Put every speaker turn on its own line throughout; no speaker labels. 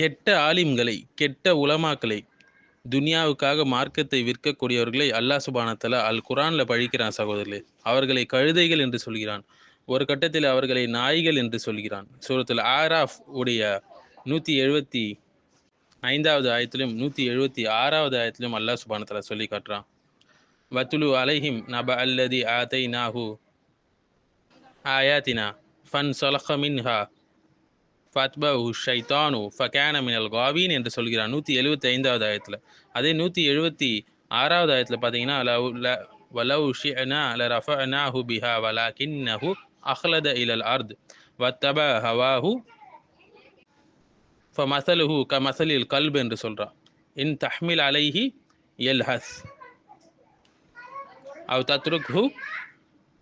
கெட்ட ஆலிம்களை கெட்ட உலமாக்களை துனியாவுக்காக மார்க்கத்தை விற்கக்கூடியவர்களை அல்லாஹ் சுபானத்தில் அல் குரான்ல பழிக்கிறான் சகோதரர்களே. அவர்களை கழுதைகள் என்று சொல்கிறான். ஒரு கட்டத்தில் அவர்களை நாய்கள் என்று சொல்கிறான். சூரத்தில் ஆராஃப் உடைய நூற்றி எழுபத்தி ஐந்தாவது ஆயத்திலும் நூற்றி எழுபத்தி ஆறாவது ஆயத்திலும் அல்லாஹ் சுபானத்தில் சொல்லி காட்டுறான். வத்துலு அலைஹிம் நப அல்லதி ஆத்தை நாஹு ஆயாத்தினா ஃபன் சொலஹமின்ஹா ஃபத்பஹு ஷைத்தானு ஃபகேன மினல் காபீன் என்று சொல்கிறான் நூற்றி எழுபத்தி ஐந்தாவது ஆயத்தில் அதே நூற்றி எழுபத்தி ஆறாவது ஆயத்தில் பார்த்தீங்கன்னா லவ்ல வலவு ஷினா ல ரஃபனாஹு பிஹா வலா கின்னஹு அஹ்லத இலல் அர்த் வத்தப ஹவாஹு ஃப மசலுஹு க மசலில் கல்ப் என்று சொல்கிறான் இன் தஹ்மில் அலைஹி எல் ஹஸ் அவ் தத்ருக்ஹு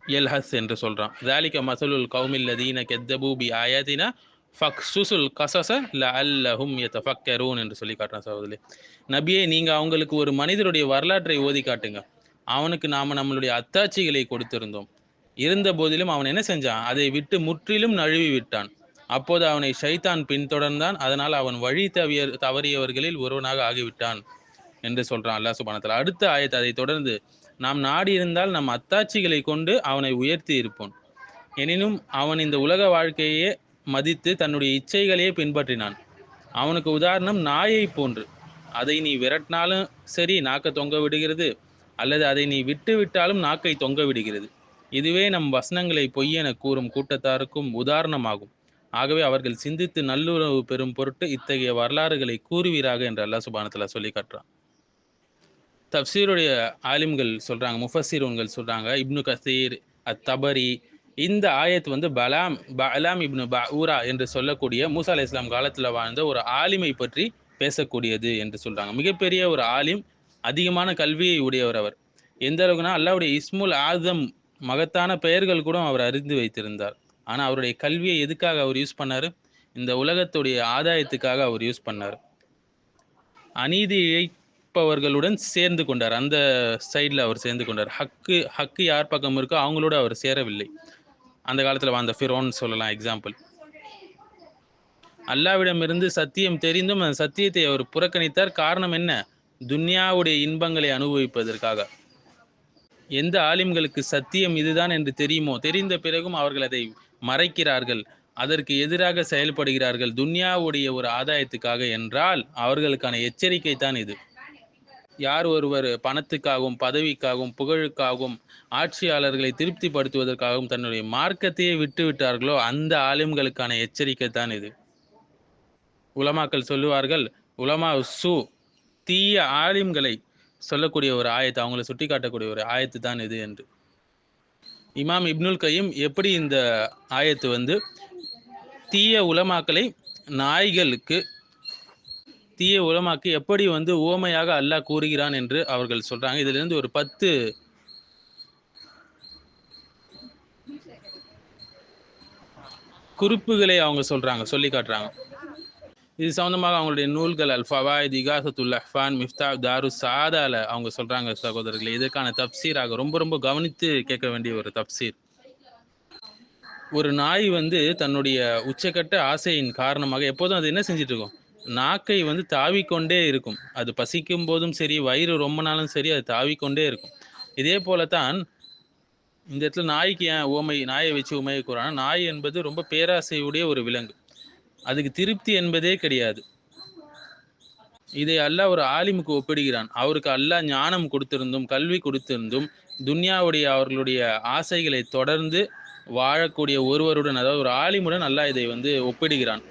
எல் ஹஸ் என்று சொல்கிறான் ஜாலிக்க மசலுல் கௌமில் லதீன கெத்தபூபி ஆயாத்தினா ஃபக் சுசுல் கசச ல அல்லஹும் எத்தஃபக்கரூன் என்று சொல்லி காட்டுறான் சகோதரி. நபியே நீங்கள் அவங்களுக்கு ஒரு மனிதருடைய வரலாற்றை ஓதி காட்டுங்க. அவனுக்கு நாம் நம்மளுடைய அத்தாட்சிகளை கொடுத்திருந்தோம். இருந்த போதிலும் அவன் என்ன செஞ்சான்? அதை விட்டு முற்றிலும் நழுவி விட்டான். அப்போது அவனை ஷைத்தான் பின்தொடர்ந்தான். அதனால் அவன் வழி தவிய தவறியவர்களில் ஒருவனாக ஆகிவிட்டான் என்று சொல்கிறான் அல்லாஹ் சுபானத்தில் அடுத்த ஆயத்தை அதை தொடர்ந்து நாம் நாடி இருந்தால் நம் அத்தாட்சிகளை கொண்டு அவனை உயர்த்தி இருப்போம். எனினும் அவன் இந்த உலக வாழ்க்கையே மதித்து தன்னுடைய இச்சைகளையே பின்பற்றினான். அவனுக்கு உதாரணம் நாயை போன்று. அதை நீ விரட்டினாலும் சரி நாக்கை தொங்க விடுகிறது அல்லது அதை நீ விட்டு விட்டாலும் நாக்கை தொங்க விடுகிறது. இதுவே நம் வசனங்களை பொய்யென கூறும் கூட்டத்தாருக்கும் உதாரணமாகும். ஆகவே அவர்கள் சிந்தித்து நல்லுறவு பெறும் பொருட்டு இத்தகைய வரலாறுகளை கூறுவீராக என்று அல்லாஹ் சுபானத்தில் சொல்லி காட்டுறான். தப்சீருடைய ஆலிம்கள் சொல்றாங்க முஃபஸீருன்கள் சொல்கிறாங்க இப்னு கசீர் அத் தபரி இந்த ஆயத் வந்து பலாம் பலாம் இப்னு பஊரா என்று சொல்லக்கூடிய மூசா அலி இஸ்லாம் காலத்தில் வாழ்ந்த ஒரு ஆலிமை பற்றி பேசக்கூடியது என்று சொல்கிறாங்க மிகப்பெரிய ஒரு ஆலிம் அதிகமான கல்வியை உடையவர் அவர். எந்த அளவுக்குனா அல்லாவுடைய இஸ்முல் ஆதம் மகத்தான பெயர்கள் கூட அவர் அறிந்து வைத்திருந்தார். ஆனால் அவருடைய கல்வியை எதுக்காக அவர் யூஸ் பண்ணார்? இந்த உலகத்துடைய ஆதாயத்துக்காக அவர் யூஸ் பண்ணார். அநீதி இழைப்பவர்களுடன் சேர்ந்து கொண்டார். அந்த சைடில் அவர் சேர்ந்து கொண்டார். ஹக்கு ஹக்கு யார் பக்கம் இருக்கோ அவங்களோட அவர் சேரவில்லை. அந்த காலத்தில் வாழ்ந்த ஃபிரோன்னு சொல்லலாம் எக்ஸாம்பிள் அல்லாவிடமிருந்து சத்தியம் தெரிந்தும் அந்த சத்தியத்தை அவர் புறக்கணித்தார். காரணம் என்ன? துன்யாவுடைய இன்பங்களை அனுபவிப்பதற்காக. எந்த ஆலிம்களுக்கு சத்தியம் இதுதான் என்று தெரியுமோ? தெரிந்த பிறகும் அவர்கள் அதை மறைக்கிறார்கள். அதற்கு எதிராக செயல்படுகிறார்கள். துன்யாவுடைய ஒரு ஆதாயத்துக்காக என்றால் அவர்களுக்கான எச்சரிக்கை தான் இது. யார் ஒருவர் பணத்துக்காகவும் பதவிக்காகவும் புகழுக்காகவும் ஆட்சியாளர்களை திருப்திப்படுத்துவதற்காகவும் தன்னுடைய மார்க்கத்தையே விட்டு விட்டார்களோ அந்த ஆலிம்களுக்கான எச்சரிக்கை தான் இது. உலமாக்கள் சொல்லுவார்கள் உலமா சு தீய ஆலிம்களை சொல்லக்கூடிய ஒரு ஆயத்து அவங்கள சுட்டி காட்டக்கூடிய ஒரு ஆயத்து தான் இது என்று. இமாம் இப்னுல் கையும் எப்படி இந்த ஆயத்து வந்து தீய உலமாக்களை நாய்களுக்கு தீய உலமாக்கு எப்படி வந்து ஓமையாக அல்லாஹ் கூறுகிறான் என்று அவர்கள் சொல்றாங்க. இதுல இருந்து ஒரு பத்து குறிப்புகளை அவங்க சொல்றாங்க சொல்லி காட்டுறாங்க. இது சம்பந்தமாக அவங்களுடைய நூல்கள் அல் ஃபவாயித் இகாசத்துல் அஹ்ஃபான் மிஃப்தா தாரு சாதால அவங்க சொல்றாங்க சகோதரர்களே. இதற்கான தப்சீராக ரொம்ப ரொம்ப கவனித்து கேட்க வேண்டிய ஒரு தப்சீர். ஒரு நாய் வந்து தன்னுடைய உச்சக்கட்ட ஆசையின் காரணமாக எப்போதும் அது என்ன செஞ்சுட்டு இருக்கும்? நாக்கை வந்து தாவிக்கொண்டே இருக்கும். அது பசிக்கும் போதும் சரி வயிறு ரொம்ப நாளும் சரி அது தாவிக்கொண்டே இருக்கும். இதே போலத்தான் இந்த இடத்துல நாய்க்கு ஏன் ஓமை நாயை வச்சு உமையை கூறானா நாய் என்பது ரொம்ப பேராசையுடைய ஒரு விலங்கு. அதுக்கு திருப்தி என்பதே கிடையாது. இதை அல்லாஹ் ஒரு ஆலிமுக்கு ஒப்பிடுகிறான். அவருக்கு அல்லாஹ் ஞானம் கொடுத்திருந்தும் கல்வி கொடுத்திருந்தும் துன்யாவுடைய அவர்களுடைய ஆசைகளை தொடர்ந்து வாழக்கூடிய ஒருவருடன் அதாவது ஒரு ஆலிமுடன் அல்லாஹ் இதை வந்து ஒப்பிடுகிறான்.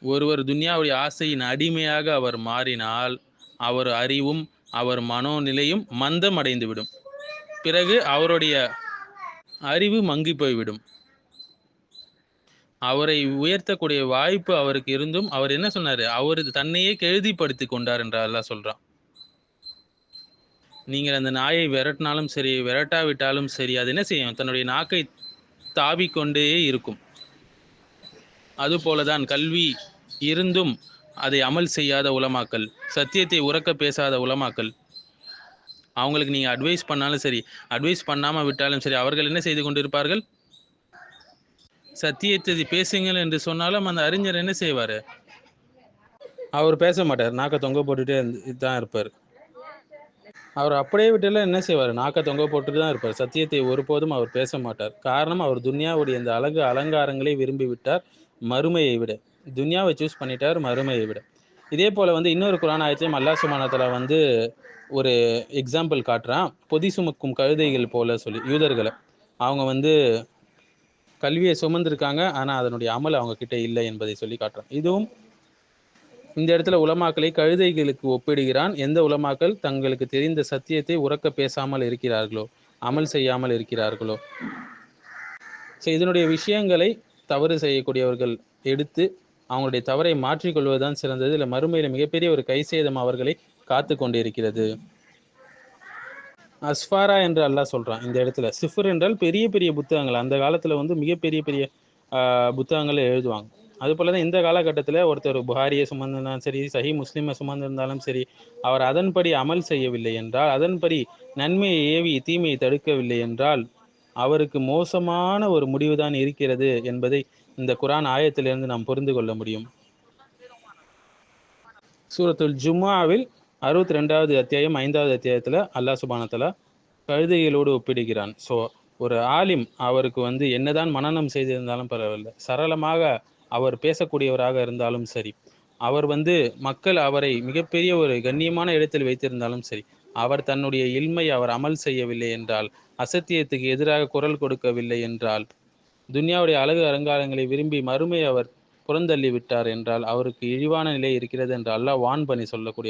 ஒருவர் துன்யாவுடைய ஆசையின் அடிமையாக அவர் மாறினால் அவர் அறிவும் அவர் மனோநிலையும் மந்தம் அடைந்துவிடும். பிறகு அவருடைய அறிவு மங்கி போய்விடும். அவரை உயர்த்தக்கூடிய வாய்ப்பு அவருக்கு இருந்தும் அவர் என்ன சொன்னாரு? அவர் தன்னையே கெழுதிப்படுத்தி கொண்டார் என்று சொல்கிறான் சொல்றான். நீங்கள் அந்த நாயை விரட்டினாலும் சரி விரட்டாவிட்டாலும் சரி அது என்ன செய்யும்? தன்னுடைய நாக்கை தாவிக்கொண்டே இருக்கும். அதுபோலதான் கல்வி இருந்தும் அதை அமல் செய்யாத உலமாக்கல் சத்தியத்தை உறக்க பேசாத உலமாக்கல். அவங்களுக்கு நீங்கள் அட்வைஸ் பண்ணாலும் சரி அட்வைஸ் பண்ணாமல் விட்டாலும் சரி அவர்கள் என்ன செய்து கொண்டிருப்பார்கள்? சத்தியத்தை பேசுங்கள் என்று சொன்னாலும் அந்த அறிஞர் என்ன செய்வார்? அவர் பேச மாட்டார் நாக்க தொங்க போட்டுட்டே இருந்து தான் இருப்பார். அவர் அப்படியே விட்டாலும் என்ன செய்வார்? நாக்க தொங்க போட்டு தான் இருப்பார். சத்தியத்தை ஒருபோதும் அவர் பேச மாட்டார். காரணம் அவர் துன்யாவுடைய இந்த அழகு அலங்காரங்களை விரும்பி விட்டார். மறுமையை விட. துன்யாவை சூஸ் பண்ணிட்டார் மறுமையை விட. இதே போல் வந்து இன்னொரு குரான் ஆயத்தையும் அல்லா சுமானத்தில் வந்து ஒரு எக்ஸாம்பிள் காட்டுறான். பொதி சுமக்கும் கழுதைகள் போல சொல்லி யூதர்களை. அவங்க வந்து கல்வியை சுமந்திருக்காங்க ஆனால் அதனுடைய அமல் அவங்க கிட்ட இல்லை என்பதை சொல்லி காட்டுறான். இதுவும் இந்த இடத்துல உலமாக்களை கழுதைகளுக்கு ஒப்பிடுகிறான். எந்த உலமாக்கள் தங்களுக்கு தெரிந்த சத்தியத்தை உறக்க பேசாமல் இருக்கிறார்களோ அமல் செய்யாமல் இருக்கிறார்களோ. ஸோ இதனுடைய விஷயங்களை தவறு செய்யக்கூடியவர்கள் எடுத்து அவங்களுடைய தவறை மாற்றிக்கொள்வதுதான் சிறந்தது. இல்லை மறுமையில் மிகப்பெரிய ஒரு கை சேதம் அவர்களை காத்து கொண்டிருக்கிறது. அஸ்ஃபாரா என்று அல்லாஹ் சொல்கிறான் இந்த இடத்துல. சிஃபர் என்றால் பெரிய பெரிய புத்தகங்கள். அந்த காலத்தில் வந்து மிகப்பெரிய பெரிய புத்தகங்களை எழுதுவாங்க. அது போல தான் இந்த காலகட்டத்தில் ஒருத்தர் புகாரியை சுமந்திருந்தாலும் சரி சஹி முஸ்லீமை சுமந்திருந்தாலும் சரி அவர் அதன்படி அமல் செய்யவில்லை என்றால் அதன்படி நன்மையை ஏவி தீமையை தடுக்கவில்லை என்றால் அவருக்கு மோசமான ஒரு முடிவுதான் இருக்கிறது என்பதை இந்த குரான் ஆயத்திலிருந்து நாம் புரிந்து கொள்ள முடியும். சூரத்துல் ஜும்மாவில் அறுபத்தி ரெண்டாவது அத்தியாயம் ஐந்தாவது அத்தியாயத்தில் அல்லாஹ் சுபானத்தலா கழுதைகளோடு ஒப்பிடுகிறான். ஸோ ஒரு ஆலிம் அவருக்கு வந்து என்னதான் மனநம் செய்திருந்தாலும் பரவாயில்ல. சரளமாக அவர் பேசக்கூடியவராக இருந்தாலும் சரி. அவர் வந்து மக்கள் அவரை மிகப்பெரிய ஒரு கண்ணியமான இடத்தில் வைத்திருந்தாலும் சரி. அவர் தன்னுடைய இல்மை அவர் அமல் செய்யவில்லை என்றால் அசத்தியத்துக்கு எதிராக குரல் கொடுக்கவில்லை என்றால் துன்யாவுடைய அழகு அலங்காரங்களை விரும்பி மறுமை அவர் புறந்தள்ளி விட்டார் என்றால் அவருக்கு இழிவான நிலை இருக்கிறது என்று அல்லாஹ் வான் பண்ணி சொல்லக்கூடிய